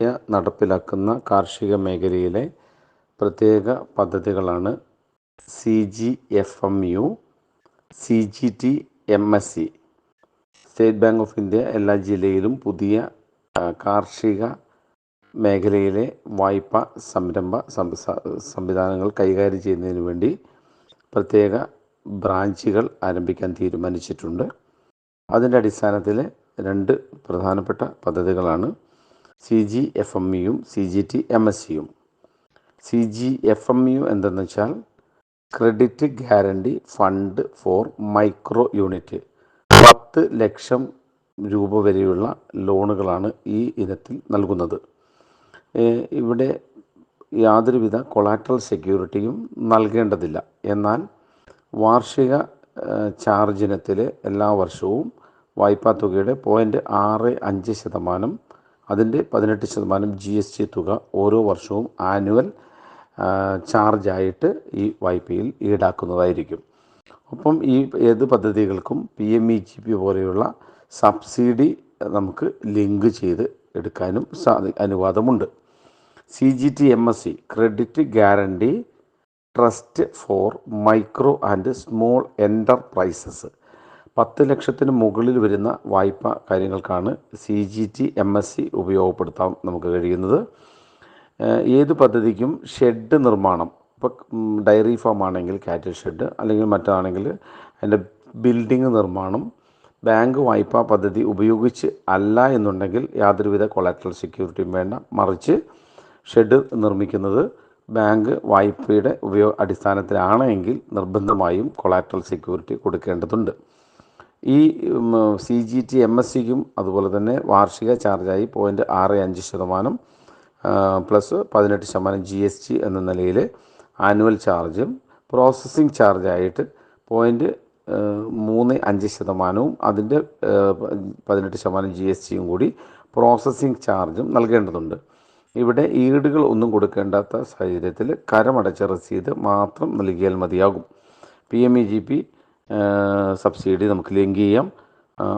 നടപ്പിലാക്കുന്ന കാർഷിക മേഖലയിലെ പ്രത്യേക പദ്ധതികളാണ് C G F M U C G T M S C. State Bank of India എല്ലാ ജില്ലയിലും പുതിയ കാർഷിക മേഖലയിലെ വായ്പ സംരംഭ സംവിധാനങ്ങൾ കൈകാര്യം ചെയ്യുന്നതിന് വേണ്ടി പ്രത്യേക ബ്രാഞ്ചുകൾ ആരംഭിക്കാൻ തീരുമാനിച്ചിട്ടുണ്ട്. അതിന്റെ അടിസ്ഥാനത്തിൽ രണ്ട് പ്രധാനപ്പെട്ട പദ്ധതികളാണ് C G F M യുവും C G T M S സിയും C G F M U എന്തെന്ന് വെച്ചാൽ credit guarantee fund for micro unit പത്ത് ലക്ഷം രൂപ വരെയുള്ള ലോണുകളാണ് ഈ ഇനത്തിൽ നൽകുന്നത്. ഇവിടെ യാതൊരുവിധ കൊളാട്രൽ സെക്യൂരിറ്റിയും നൽകേണ്ടതില്ല. എന്നാൽ വാർഷിക ചാർജിനത്തിൽ എല്ലാ വർഷവും വായ്പാ തുകയുടെ പോയിന്റ് ആറ് അഞ്ച് ശതമാനം അതിന്റെ പതിനെട്ട് ശതമാനം ജി എസ് ടി തുക ഓരോ വർഷവും ആനുവൽ ചാർജായിട്ട് ഈ വായ്പയിൽ ഈടാക്കുന്നതായിരിക്കും. ഒപ്പം ഈ ഏത് പദ്ധതികൾക്കും P M E G P പോലെയുള്ള സബ്സിഡി നമുക്ക് ലിങ്ക് ചെയ്ത് എടുക്കാനും സാധി അനുവാദമുണ്ട്. C G T M S C credit guarantee trust for micro and small enterprises പത്ത് ലക്ഷത്തിന് മുകളിൽ വരുന്ന വായ്പ കാര്യങ്ങൾക്കാണ് C G T M S C ഉപയോഗപ്പെടുത്താൻ നമുക്ക് കഴിയുന്നത്. ഏത് പദ്ധതിക്കും ഷെഡ് നിർമ്മാണം ഇപ്പോൾ ഡയറി ഫാം ആണെങ്കിൽ കാറ്റൽ ഷെഡ് അല്ലെങ്കിൽ മറ്റാണെങ്കിൽ അതിന്റെ ബിൽഡിംഗ് നിർമ്മാണം ബാങ്ക് വായ്പാ പദ്ധതി ഉപയോഗിച്ച് അല്ല എന്നുണ്ടെങ്കിൽ യാതൊരുവിധ കൊളാറ്ററൽ സെക്യൂരിറ്റിയും വേണ്ട. മറിച്ച് ഷെഡ് നിർമ്മിക്കുന്നത് ബാങ്ക് വായ്പയുടെ ഉപയോഗ അടിസ്ഥാനത്തിലാണെങ്കിൽ നിർബന്ധമായും കൊളാറ്ററൽ സെക്യൂരിറ്റി കൊടുക്കേണ്ടതുണ്ട്. ഈ C G T M S സിക്കും അതുപോലെ തന്നെ വാർഷിക ചാർജായി പോയിന്റ് ആറ് അഞ്ച് ശതമാനം പ്ലസ് പതിനെട്ട് ശതമാനം ജി എസ് ടി എന്ന നിലയിൽ ആനുവൽ ചാർജും പ്രോസസ്സിംഗ് ചാർജായിട്ട് പോയിന്റ് മൂന്ന് അഞ്ച് ശതമാനവും അതിന്റെ പതിനെട്ട് ശതമാനം ജി എസ് ടിയും കൂടി പ്രോസസ്സിംഗ് ചാർജും നൽകേണ്ടതുണ്ട്. ഇവിടെ ഈടുകൾ ഒന്നും കൊടുക്കേണ്ടാത്ത സാഹചര്യത്തിൽ കരമടച്ച രസീത് മാത്രം നൽകിയാൽ മതിയാകും. P M E G P subsidy നമുക്ക് ലിങ്ക് ചെയ്യാം.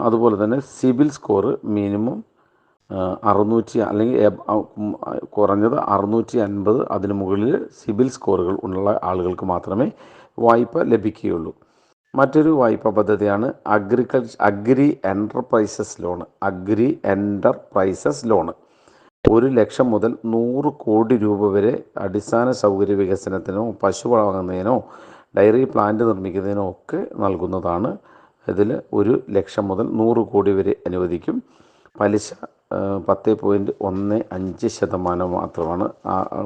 അതുപോലെ തന്നെ സിബിൽ സ്കോർ മിനിമം അറുന്നൂറ്റി അല്ലെങ്കിൽ കുറഞ്ഞത് അറുന്നൂറ്റി അൻപത് അതിന് മുകളിൽ സിബിൽ സ്കോറുകൾ ഉള്ള ആളുകൾക്ക് മാത്രമേ വായ്പ ലഭിക്കുകയുള്ളൂ. മറ്റൊരു വായ്പാ പദ്ധതിയാണ് agriculture agri enterprises loan agri enterprises loan ഒരു ലക്ഷം മുതൽ നൂറ് കോടി രൂപ വരെ അടിസ്ഥാന സൗകര്യ വികസനത്തിനോ പശു വാങ്ങുന്നതിനോ ഡയറി പ്ലാന്റ് നിർമ്മിക്കുന്നതിനൊക്കെ നൽകുന്നതാണ്. ഇതിൽ ഒരു ലക്ഷം മുതൽ നൂറ് കോടി വരെ അനുവദിക്കും. പലിശ പത്ത് പോയിന്റ് ഒന്ന് അഞ്ച് ശതമാനം മാത്രമാണ്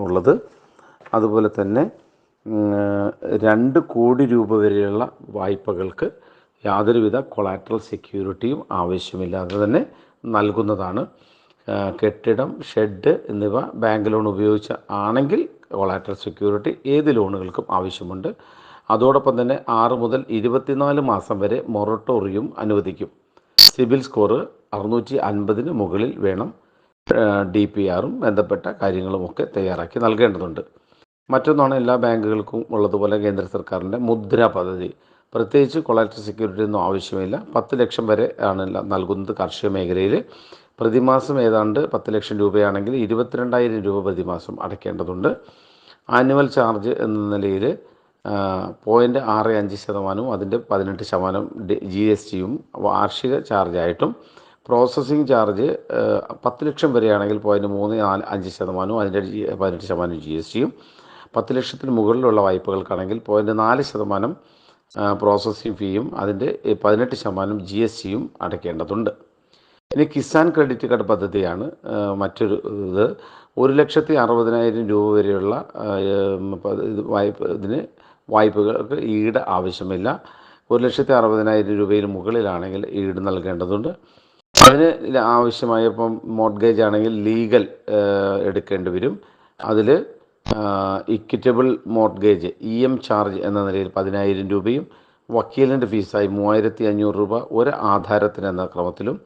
ഉള്ളത്. അതുപോലെ തന്നെ രണ്ട് കോടി രൂപ വരെയുള്ള വായ്പകൾക്ക് യാതൊരുവിധ കൊളാറ്ററൽ സെക്യൂരിറ്റിയും ആവശ്യമില്ലാതെ തന്നെ നൽകുന്നതാണ്. കെട്ടിടം ഷെഡ് എന്നിവ ബാങ്ക് ലോൺ ഉപയോഗിച്ച് ആണെങ്കിൽ കൊളാറ്ററൽ സെക്യൂരിറ്റി ഏത് ലോണുകൾക്കും ആവശ്യമുണ്ട്. അതോടൊപ്പം തന്നെ ആറ് മുതൽ ഇരുപത്തിനാല് മാസം വരെ മൊറട്ടോറിയം അനുവദിക്കും. സിവിൽ സ്കോർ അറുന്നൂറ്റി അൻപതിന് മുകളിൽ വേണം ഡി പി ആറും ബന്ധപ്പെട്ട കാര്യങ്ങളുമൊക്കെ തയ്യാറാക്കി നൽകേണ്ടതുണ്ട്. മറ്റൊന്നാണ് എല്ലാ ബാങ്കുകൾക്കും ഉള്ളതുപോലെ കേന്ദ്ര സർക്കാരിന്റെ മുദ്ര പദ്ധതി. പ്രത്യേകിച്ച് കൊളാറ്റർ സെക്യൂരിറ്റി ഒന്നും ആവശ്യമില്ല. പത്ത് ലക്ഷം വരെ ആണ് നൽകുന്നത് കാർഷിക മേഖലയിൽ. പ്രതിമാസം ഏതാണ്ട് പത്ത് ലക്ഷം രൂപയാണെങ്കിൽ ഇരുപത്തിരണ്ടായിരം രൂപ പ്രതിമാസം അടയ്ക്കേണ്ടതുണ്ട്. ആനുവൽ ചാർജ് എന്ന നിലയിൽ പോയിന്റ് ആറ് അഞ്ച് ശതമാനവും അതിന്റെ പതിനെട്ട് ശതമാനം ജി എസ് ടിയും വാർഷിക ചാർജായിട്ടും പ്രോസസ്സിംഗ് ചാർജ് പത്ത് ലക്ഷം വരെയാണെങ്കിൽ പോയിന്റ് മൂന്ന് നാല് അഞ്ച് ശതമാനവും അതിന്റെ പതിനെട്ട് ശതമാനം ജി എസ് ടിയും പത്ത് ലക്ഷത്തിന് മുകളിലുള്ള വായ്പകൾക്കാണെങ്കിൽ പോയിന്റ് നാല് ശതമാനം പ്രോസസ്സിംഗ് ഫീയും അതിന്റെ പതിനെട്ട് ശതമാനം ജി എസ് ടിയും അടയ്ക്കേണ്ടതുണ്ട്. ഇനി കിസാൻ ക്രെഡിറ്റ് കാർഡ് പദ്ധതിയാണ് മറ്റൊരു ഇത്. ഒരു ലക്ഷത്തി അറുപതിനായിരം രൂപ വരെയുള്ള വായ്പ ഇതിന് വായ്പകൾക്ക് ഈട് ആവശ്യമില്ല. ഒരു ലക്ഷത്തി അറുപതിനായിരം രൂപയിൽ മുകളിലാണെങ്കിൽ ഈട് നൽകേണ്ടതുണ്ട്. അതിന് ആവശ്യമായ ഇപ്പം മോഡ്ഗേജ് ആണെങ്കിൽ ലീഗൽ എടുക്കേണ്ടി വരും. അതിൽ equitable mortgage E M charge എന്ന നിലയിൽ പതിനായിരം രൂപയും വക്കീലിന്റെ ഫീസായി മൂവായിരത്തി അഞ്ഞൂറ് രൂപ ഒരു ആധാരത്തിന് എന്ന ക്രമത്തിലും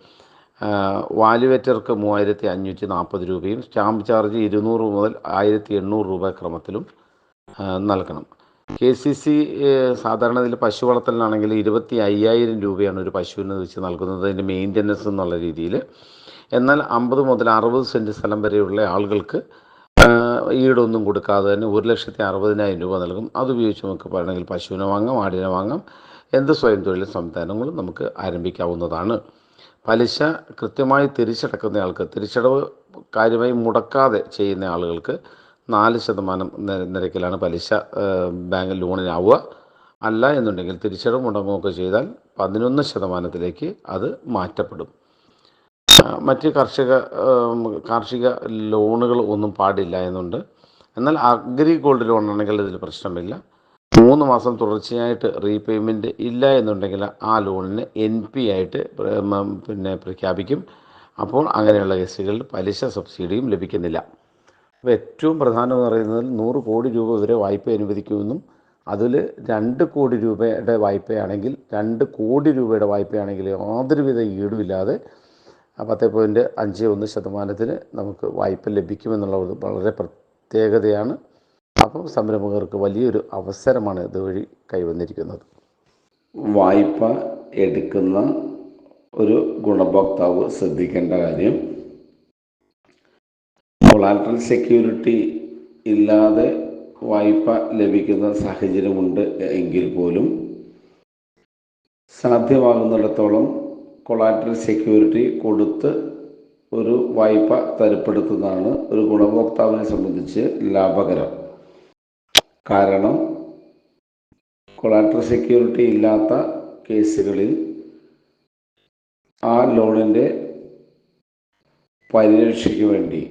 വാലുവേറ്റർക്ക് മൂവായിരത്തി അഞ്ഞൂറ്റി നാൽപ്പത് രൂപയും സ്റ്റാമ്പ് ചാർജ് ഇരുന്നൂറ് മുതൽ ആയിരത്തി എണ്ണൂറ് രൂപ ക്രമത്തിലും നൽകണം. കെ സി സി സാധാരണ ഇതിൽ പശു വളർത്തലിനാണെങ്കിൽ ഇരുപത്തി അയ്യായിരം രൂപയാണ് ഒരു പശുവിന് വെച്ച് നൽകുന്നത്. അതിന്റെ മെയിന്റനൻസ് എന്നുള്ള രീതിയിൽ എന്നാൽ അമ്പത് മുതൽ അറുപത് സെന്റ് സ്ഥലം വരെയുള്ള ആളുകൾക്ക് ഈടൊന്നും കൊടുക്കാതെ തന്നെ ഒരു ലക്ഷത്തി അറുപതിനായിരം രൂപ നൽകും. അതുപയോഗിച്ച് നമുക്ക് വേണമെങ്കിൽ പശുവിനെ വാങ്ങാം ആടിനെ വാങ്ങാം. എന്ത് സ്വയം തൊഴിൽ സംവിധാനങ്ങളും നമുക്ക് ആരംഭിക്കാവുന്നതാണ്. പലിശ കൃത്യമായി തിരിച്ചടക്കുന്ന ആൾക്ക് തിരിച്ചടവ് കാര്യമായി മുടക്കാതെ ചെയ്യുന്ന ആളുകൾക്ക് നാല് ശതമാനം നിരക്കിലാണ് പലിശ ബാങ്ക് ലോണിനാവുക. അല്ല എന്നുണ്ടെങ്കിൽ തിരിച്ചടവ് മുടങ്ങുകയൊക്കെ ചെയ്താൽ പതിനൊന്ന് ശതമാനത്തിലേക്ക് അത് മാറ്റപ്പെടും. മറ്റ് കർഷക കാർഷിക ലോണുകൾ ഒന്നും പാടില്ല എന്നുണ്ട്. എന്നാൽ അഗ്രി ഗോൾഡ് ലോൺ ആണെങ്കിൽ ഇതിൽ പ്രശ്നമില്ല. മൂന്ന് മാസം തുടർച്ചയായിട്ട് റീപേയ്മെന്റ് ഇല്ല എന്നുണ്ടെങ്കിൽ ആ ലോണിന് എൻ പി ആയിട്ട് പിന്നെ പ്രഖ്യാപിക്കും. അപ്പോൾ അങ്ങനെയുള്ള കേസുകളിൽ പലിശ സബ്സിഡിയും ലഭിക്കുന്നില്ല. അപ്പോൾ ഏറ്റവും പ്രധാനം എന്ന് പറയുന്നത് നൂറ് കോടി രൂപ വരെ വായ്പ അനുവദിക്കുമെന്നും അതിൽ രണ്ട് കോടി രൂപയുടെ വായ്പയാണെങ്കിൽ രണ്ട് കോടി രൂപയുടെ വായ്പയാണെങ്കിൽ യാതൊരുവിധ ഈടുമില്ലാതെ പത്ത് പോയിന്റ് അഞ്ച് ഒന്ന് ശതമാനത്തിന് നമുക്ക് വായ്പ ലഭിക്കുമെന്നുള്ളത് വളരെ പ്രത്യേകതയാണ്. അപ്പം സംരംഭകർക്ക് വലിയൊരു അവസരമാണ് ഇതുവഴി കൈവന്നിരിക്കുന്നത്. വായ്പ എടുക്കുന്ന ഒരു ഗുണഭോക്താവ് ശ്രദ്ധിക്കേണ്ട കാര്യം കൊളാട്രൽ സെക്യൂരിറ്റി ഇല്ലാതെ വായ്പ ലഭിക്കുന്ന സാഹചര്യമുണ്ട് എങ്കിൽ പോലും സാധ്യമാകുന്നിടത്തോളം കൊളാട്രൽ സെക്യൂരിറ്റി കൊടുത്ത് ഒരു വായ്പ തരപ്പെടുത്തുന്നതാണ് ഒരു ഗുണഭോക്താവിനെ സംബന്ധിച്ച് ലാഭകരം. കാരണം കൊളാറ്ററൽ സെക്യൂരിറ്റി ഇല്ലാത്ത കേസുകളിൽ ആ ലോണിന്റെ പരിരക്ഷയ്ക്ക് വേണ്ടി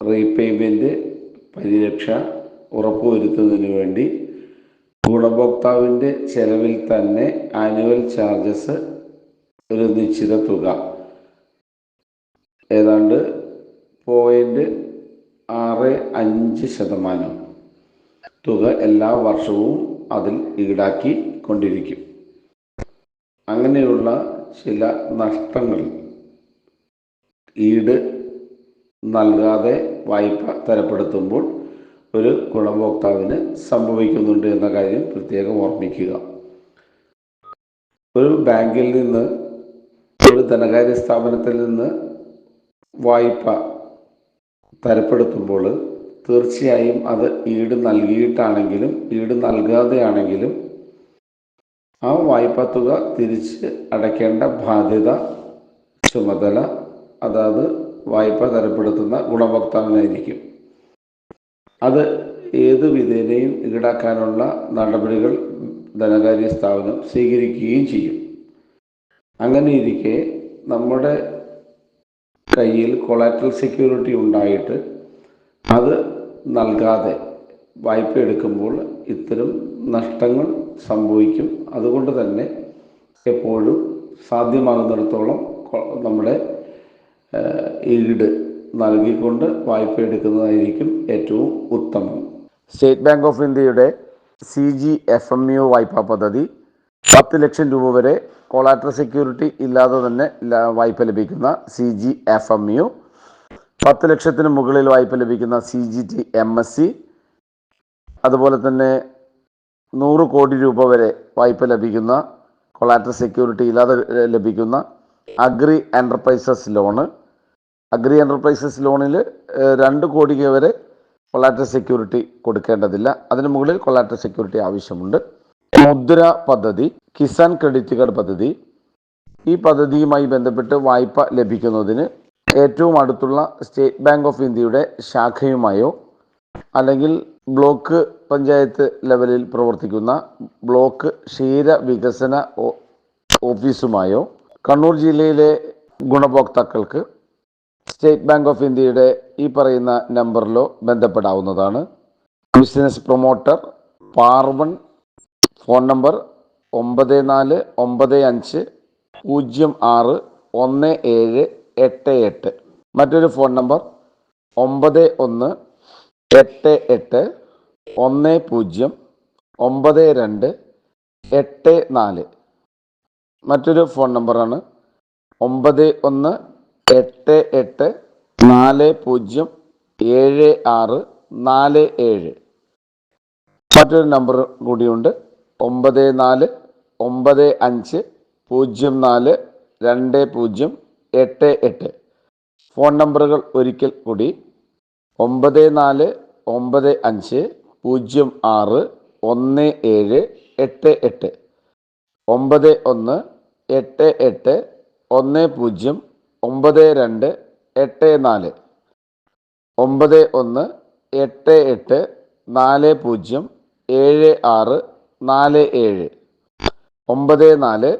റീപേയ്മെന്റ് പരിരക്ഷ ഉറപ്പുവരുത്തുന്നതിന് വേണ്ടി ഗുണഭോക്താവിന്റെ ചെലവിൽ തന്നെ ആനുവൽ ചാർജസ് ഒരു നിശ്ചിത തുക. ഏതാണ്ട് പോയിന്റ് ആറ് അഞ്ച് ശതമാനം തുക എല്ലാ വർഷവും അതിൽ ഈടാക്കി കൊണ്ടിരിക്കും. അങ്ങനെയുള്ള ചില നഷ്ടങ്ങൾ ഈട് നൽകാതെ വായ്പ തരപ്പെടുത്തുമ്പോൾ ഒരു ഗുണഭോക്താവിന് സംഭവിക്കുന്നുണ്ട് എന്ന കാര്യം പ്രത്യേകം ഓർമ്മിക്കുക. ഒരു ബാങ്കിൽ നിന്ന് ഒരു ധനകാര്യ സ്ഥാപനത്തിൽ നിന്ന് വായ്പ തരപ്പെടുത്തുമ്പോൾ തീർച്ചയായും അത് ഈട് നൽകിയിട്ടാണെങ്കിലും ഈട് നൽകാതെയാണെങ്കിലും ആ വായ്പ തുക തിരിച്ച് അടയ്ക്കേണ്ട ബാധ്യത ചുമതല അതായത് വായ്പ തരപ്പെടുത്തുന്ന ഗുണഭോക്താവിനായിരിക്കും. അത് ഏത് വിധേനയും ഈടാക്കാനുള്ള നടപടികൾ ധനകാര്യ സ്ഥാപനം സ്വീകരിക്കുകയും ചെയ്യും. അങ്ങനെ ഇരിക്കെ നമ്മുടെ കയ്യിൽ കൊളാറ്ററൽ സെക്യൂരിറ്റി ഉണ്ടായിട്ട് അത് നൽകാതെ വായ്പ എടുക്കുമ്പോൾ ഇത്തരം നഷ്ടങ്ങൾ സംഭവിക്കും. അതുകൊണ്ട് തന്നെ എപ്പോഴും സാധ്യമാകുന്നിടത്തോളം നമ്മുടെ ഈട് നൽകിക്കൊണ്ട് വായ്പ എടുക്കുന്നതായിരിക്കും ഏറ്റവും ഉത്തമം. സ്റ്റേറ്റ് ബാങ്ക് ഓഫ് ഇന്ത്യയുടെ C G F M U വായ്പാ പദ്ധതി പത്ത് ലക്ഷം രൂപ വരെ കൊളാട്രൽ സെക്യൂരിറ്റി ഇല്ലാതെ തന്നെ വായ്പ ലഭിക്കുന്ന C G F M U പത്ത് ലക്ഷത്തിന് മുകളിൽ വായ്പ ലഭിക്കുന്ന C G T M S C അതുപോലെ തന്നെ നൂറ് കോടി രൂപ വരെ വായ്പ ലഭിക്കുന്ന കൊളാട്രൽ സെക്യൂരിറ്റി ഇല്ലാതെ ലഭിക്കുന്ന agri enterprises loan agri enterprises ലോണിൽ രണ്ട് കോടി വരെ കൊളാറ്റർ സെക്യൂരിറ്റി കൊടുക്കേണ്ടതില്ല. അതിന് മുകളിൽ കൊളാറ്റർ സെക്യൂരിറ്റി ആവശ്യമുണ്ട്. മുദ്ര പദ്ധതി കിസാൻ ക്രെഡിറ്റ് കാർഡ് പദ്ധതി. ഈ പദ്ധതിയുമായി ബന്ധപ്പെട്ട് വായ്പ ലഭിക്കുന്നതിന് ഏറ്റവും അടുത്തുള്ള സ്റ്റേറ്റ് ബാങ്ക് ഓഫ് ഇന്ത്യയുടെ ശാഖയുമായോ അല്ലെങ്കിൽ ബ്ലോക്ക് പഞ്ചായത്ത് ലെവലിൽ പ്രവർത്തിക്കുന്ന ബ്ലോക്ക് ക്ഷീര വികസന ഓഫീസുമായോ കണ്ണൂർ ജില്ലയിലെ ഗുണഭോക്താക്കൾക്ക് സ്റ്റേറ്റ് ബാങ്ക് ഓഫ് ഇന്ത്യയുടെ ഈ പറയുന്ന നമ്പറിലോ ബന്ധപ്പെടാവുന്നതാണ്. ബിസിനസ് പ്രൊമോട്ടർ പാർവൺ ഫോൺ നമ്പർ ഒമ്പത് നാല് ഒമ്പത് അഞ്ച് പൂജ്യം ആറ് ഒന്ന് ഏഴ് എട്ട് എട്ട്. മറ്റൊരു ഫോൺ നമ്പർ ഒമ്പത് ഒന്ന് എട്ട് എട്ട് ഒന്ന് പൂജ്യം ഒമ്പത് രണ്ട് എട്ട് നാല്. മറ്റൊരു ഫോൺ നമ്പറാണ് ഒമ്പത് ഒന്ന് എട്ട് എട്ട് നാല് പൂജ്യം ഏഴ് ആറ് നാല് ഏഴ്. മറ്റൊരു നമ്പർ കൂടിയുണ്ട്. ഒമ്പത് നാല് ഒമ്പത് അഞ്ച് പൂജ്യം നാല് രണ്ട് പൂജ്യം എട്ട് എട്ട്. ഫോൺ നമ്പറുകൾ ഒരിക്കൽ കൂടി. ഒമ്പത് നാല് ഒമ്പത് അഞ്ച് പൂജ്യം ആറ് ഒന്ന് ഏഴ് എട്ട് എട്ട്. ഒമ്പത് ഒന്ന് എട്ട് എട്ട് ഒന്ന് പൂജ്യം ഒമ്പത് രണ്ട് എട്ട് നാല്. ഒമ്പത് ഒന്ന് എട്ട് എട്ട് നാല് പൂജ്യം ഏഴ് ആറ് നാല് ഏഴ്. ഒമ്പത് നാല്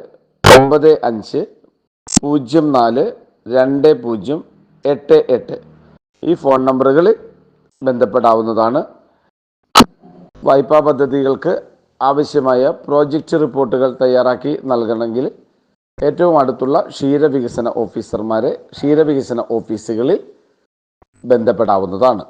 ഒമ്പത് അഞ്ച് പൂജ്യം നാല് രണ്ട് പൂജ്യം എട്ട് എട്ട്. ഈ ഫോൺ നമ്പറുകൾ ബന്ധപ്പെടാവുന്നതാണ്. വായ്പാ പദ്ധതികൾക്ക് ആവശ്യമായ പ്രോജക്റ്റ് റിപ്പോർട്ടുകൾ തയ്യാറാക്കി നൽകണമെങ്കിൽ ഏറ്റവും അടുത്തുള്ള ക്ഷീരവികസന ഓഫീസർമാരെ ക്ഷീരവികസന ഓഫീസുകളിൽ ബന്ധപ്പെടാവുന്നതാണ്.